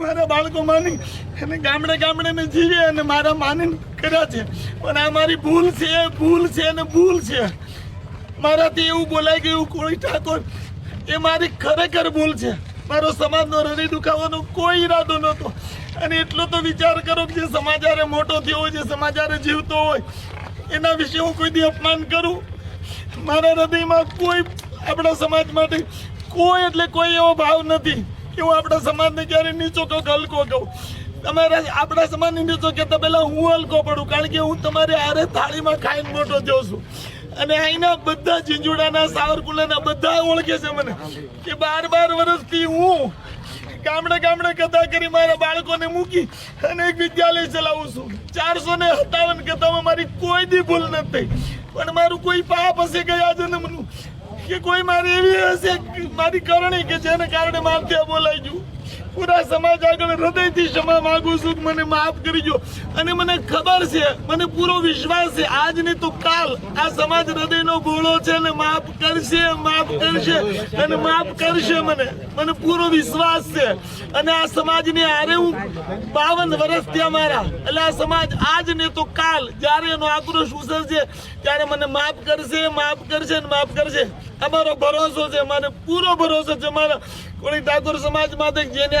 મારા બાળકો માની અને ગામડે ગામડે મેં જીવે અને મારા માની કર્યા છે. પણ આ મારી ભૂલ છે ભૂલ છે અને ભૂલ છે. મારાથી એવું બોલાઈ ગયું કોઈ ઠાકોર, એ મારી ખરેખર ભૂલ છે. મારો સમાજનો હૃદય દુખાવાનો કોઈ ઈરાદો નહોતો. અને એટલો તો વિચાર કરો કે જે સમાચારે મોટો થયો હોય, જે સમાચારે જીવતો હોય, એના વિશે હું કોઈ દી અપમાન કરું? મારા હૃદયમાં કોઈ, આપણા સમાજ માટે કોઈ એટલે કોઈ એવો ભાવ નથી. કે હું આપણા સમાજને ક્યારે નીચો કે હલકો કહું. તમારા આપણા સમાજને નીચો કહેતા પહેલાં હું હલકો પડું, કારણ કે હું તમારે આરે થાળીમાં ખાઈને મોટો જોઉં છું. અને અહીંના બધા ઝીંઝુડાના સાવરકુલાના બધા ઓળખે છે મને કે બાર બાર વર્ષથી હું ગામડે ગામડે કથા કરી મારા બાળકોને મૂકી અને એક વિદ્યાલય ચલાવું છું. ચારસો ને સત્તાવન કથામાં મારી કોઈ દી ભૂલ નથી પણ મારું કોઈ પાપ હશે ગયા જન્મનું કે કોઈ મારી એવી હશે મારી કરણી કે જેને કારણે મારથી બોલાઈ ગયું? પૂરા સમાજ આગળ હૃદયથી ક્ષમા માંગુ છું. મને માફ કરજો અને મને ખબર છે, મને પૂરો વિશ્વાસ છે. આજ ને તો કાલ આ સમાજ હૃદયનો ગોળો છે અને માફ કરશે માફ કરશે, અને માફ કરશે મને. મને પૂરો વિશ્વાસ છે. અને આ સમાજની આરે હું બાવન વર્ષ થયા મારા. એટલે આ સમાજ આજ ને તો કાલ જ્યારે એનો આક્રોશ ઉસરશે ત્યારે મને માફ કરશે માફ કરશે ને માફ કરશે. અમારો ભરોસો છે મને પૂરો ભરોસો છે. મારા કોળી ઠાકોર સમાજ માટે જેને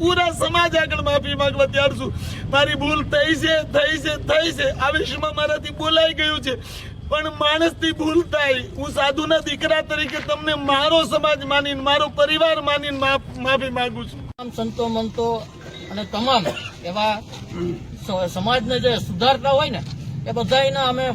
પૂરા સમાજ આગળ માફી માંગવા તૈયાર છું. મારી ભૂલ થઈ છે થઈ છે થઈ છે. આ મારાથી બોલાઈ ગયું છે. પણ માણસથી ભૂલ થાય. હું સાધુના દીકરા તરીકે તમને મારો સમાજ માનીને, મારો પરિવાર માનીને માફ- માંગુ છું. આમ સંતો મંતો અને તમામ એવા સમાજને જે સુધારતા હોય ને, એ બધા અમે